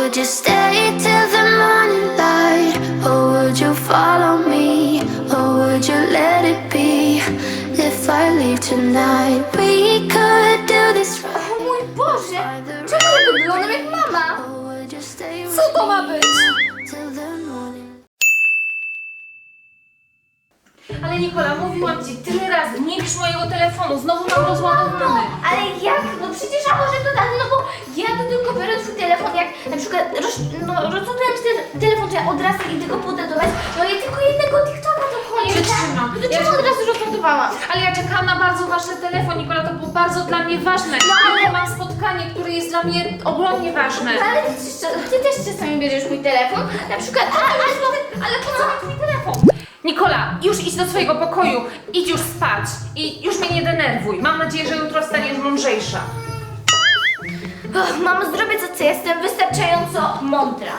would you stay till the morning light? Or would you follow me? Or would you let it be? If I leave tonight, we could do this right. O mój Boże! Czemu ja wyglądam jak mama? Or would you stay Co to ma być? Ale Nikola, mówiłam ci tyle razy, nie bierz mojego telefonu, znowu mam rozładowany. Ale jak? No przecież a może to tak, no bo ja to tylko biorę twój telefon, jak na przykład roz, no, rozładowałem ci ten telefon, to ja od razu idę go podładować, no ja tylko jednego TikToka to chodzi. Przytrzymam. No to czemu od razu rozładowałam? Ale ja czekałam na bardzo ważny telefon, Nikola, to było bardzo dla mnie ważne. No ale mam spotkanie, które jest dla mnie ogromnie ważne. No ale ty, ty też czasami bierzesz mój telefon, na przykład, a, ale, ale po co mi twój telefon? Nikola, już idź do swojego pokoju, idź już spać i już mnie nie denerwuj. Mam nadzieję, że jutro wstaniesz mądrzejsza. Och, mamo, zrobię co jestem wystarczająco mądra.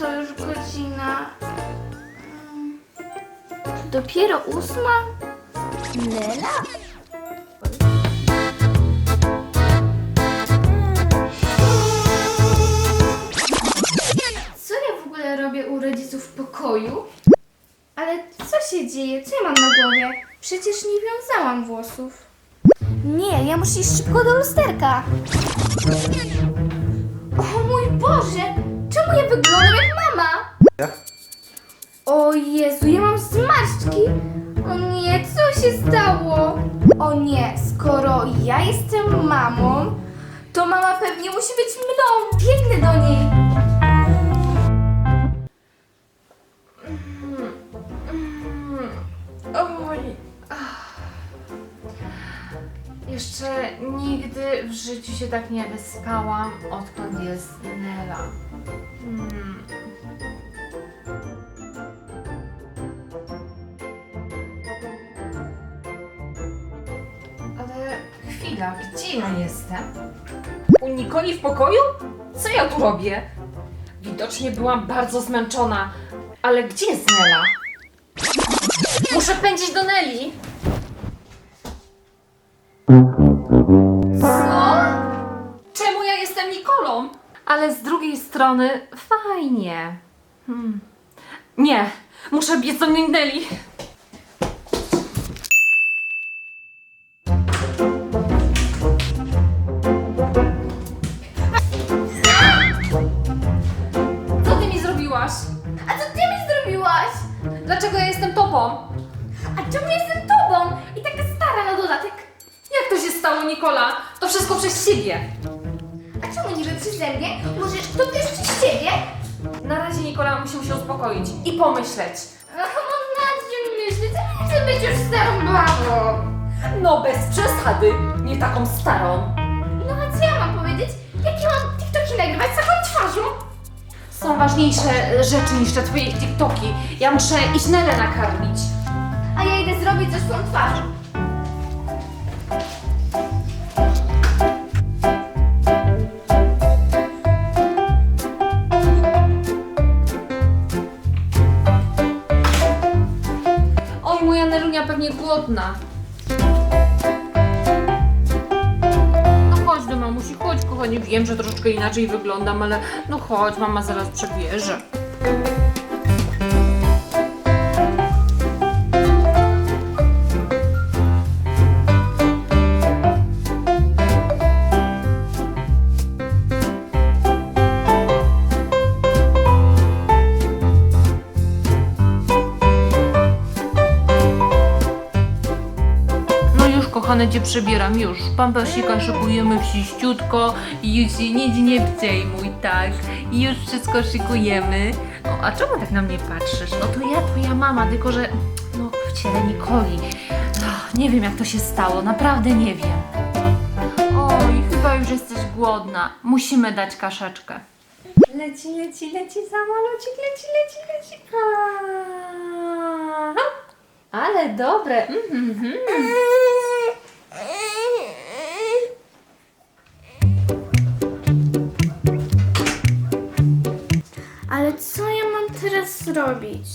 To już godzina? Dopiero ósma? Nela? Co ja w ogóle robię u rodziców w pokoju? Ale co się dzieje? Co ja mam na głowie? Przecież nie wiązałam włosów. Nie, ja muszę iść szybko do lusterka. O mój Boże! Czemu ja wyglądam jak mama? O Jezu, ja mam zmarszczki! O nie, co się stało? O nie, skoro ja jestem mamą, to mama pewnie musi być mną. Biegnę do niej. Jeszcze nigdy w życiu się tak nie wyspałam, odkąd jest Nela. Hmm. Ale chwila, gdzie ja jestem? U Nikoli w pokoju? Co ja tu robię? Widocznie byłam bardzo zmęczona. Ale gdzie jest Nela? Muszę pędzić do Neli. Czemu ja jestem Nikolą? Ale z drugiej strony fajnie. Hmm. Nie, muszę biec do Neli. Co ty mi zrobiłaś? A co ty mi zrobiłaś? Dlaczego ja jestem tobą? A czemu jestem tobą? I taka stara na dodatek. Jak to się stało, Nikola? To wszystko przez ciebie. A czemu niby przeze mnie? Może to też przez ciebie? Na razie, Nikola, musimy się uspokoić i pomyśleć. Ach, mam na czym myśleć. Nie chcę być już starą babą. No, bez przesady, nie taką starą. No a co ja mam powiedzieć? Jakie mam TikToki nagrywać z taką twarzą? Są ważniejsze rzeczy niż te twoje TikToki. Ja muszę iść Nelę nakarmić. A ja idę zrobić coś z tą twarzą. Głodna. No chodź do mamusi, chodź kochanie. Wiem, że troszeczkę inaczej wyglądam, ale no chodź, mama zaraz przebierze. Kochane cię przebieram, już. Pampasika szykujemy wsiściutko i już się nic nie przejmuj, tak? I już wszystko szykujemy. No, a czemu tak na mnie patrzysz? No to ja twoja mama, tylko że no w ciele Nikoli. Ach, nie wiem jak to się stało, naprawdę nie wiem. Oj, chyba już jesteś głodna. Musimy dać kaszeczkę. Leci, leci, leci samolocik, leci, leci, leci. Aha. Ale dobre. Ale co ja mam teraz zrobić?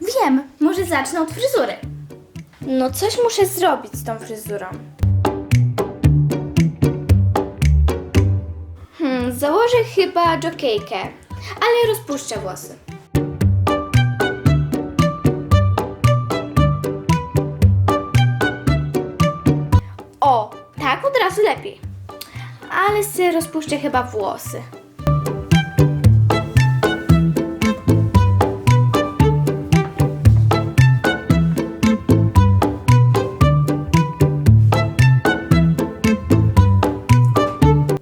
Wiem, może zacznę od fryzury. No coś muszę zrobić z tą fryzurą. Hmm, założę chyba jockeykę, ale rozpuszczę włosy. Razu lepiej. Ale sobie rozpuszczę chyba włosy.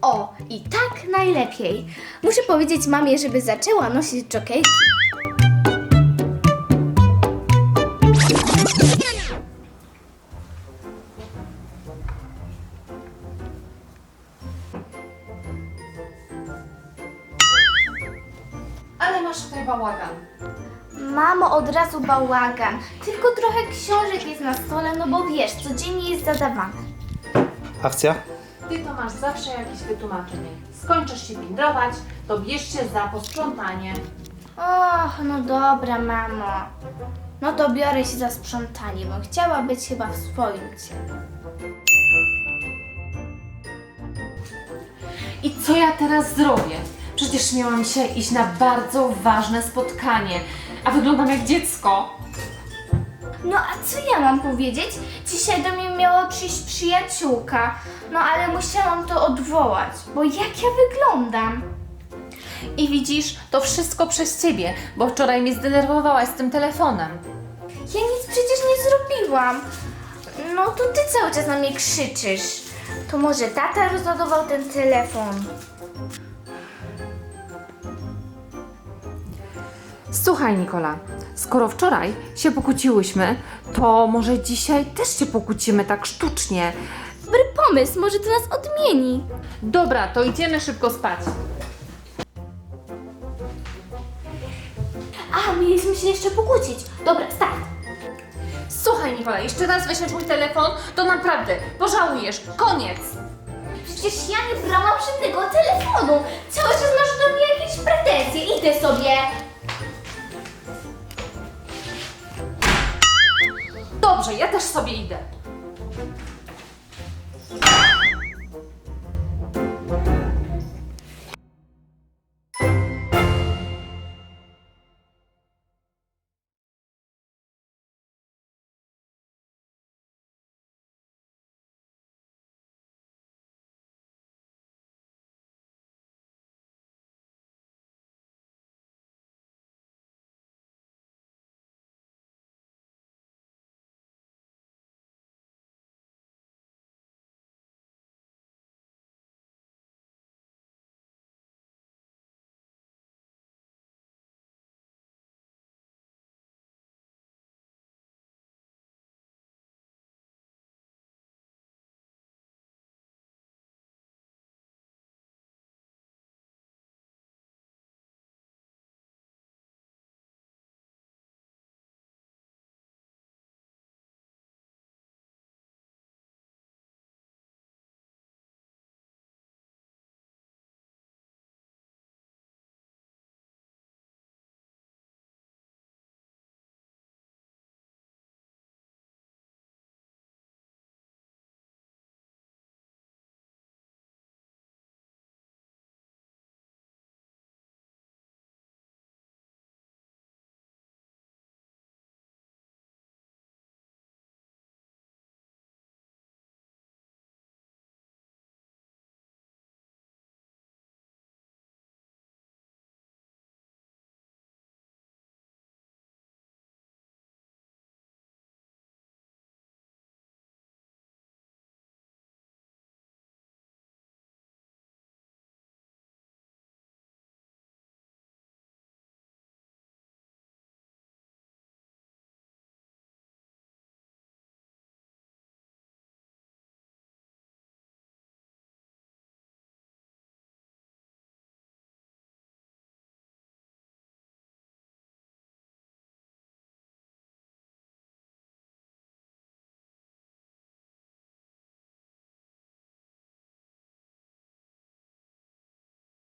O, i tak najlepiej. Muszę powiedzieć mamie, żeby zaczęła nosić jokejki. Masz tutaj bałagan. Mamo, od razu bałagan. Tylko trochę książek jest na stole, no bo wiesz, codziennie jest zadawane. Akcja? Ty to masz zawsze jakieś wytłumaczenie. Skończysz się pindrować, to bierz się za posprzątanie. Och, no dobra, mamo. No to biorę się za sprzątanie, bo chciała być chyba w swoim ciele. I co ja teraz zrobię? Przecież miałam dzisiaj iść na bardzo ważne spotkanie, a wyglądam jak dziecko. No a co ja mam powiedzieć? Dzisiaj do mnie miała przyjść przyjaciółka, no ale musiałam to odwołać, bo jak ja wyglądam? I widzisz, to wszystko przez ciebie, bo wczoraj mnie zdenerwowałaś z tym telefonem. Ja nic przecież nie zrobiłam. No to ty cały czas na mnie krzyczysz. To może tata rozładował ten telefon. Słuchaj, Nikola, skoro wczoraj się pokłóciłyśmy, to może dzisiaj też się pokłócimy tak sztucznie. Dobry pomysł, może to nas odmieni. Dobra, to idziemy szybko spać. A, mieliśmy się jeszcze pokłócić. Dobra, start. Słuchaj, Nikola, jeszcze raz weźmiesz mój telefon, to naprawdę pożałujesz. Koniec! Przecież ja nie brałam żadnego telefonu. Cały czas masz do mnie jakieś pretensje. Idę sobie. Ja też sobie idę.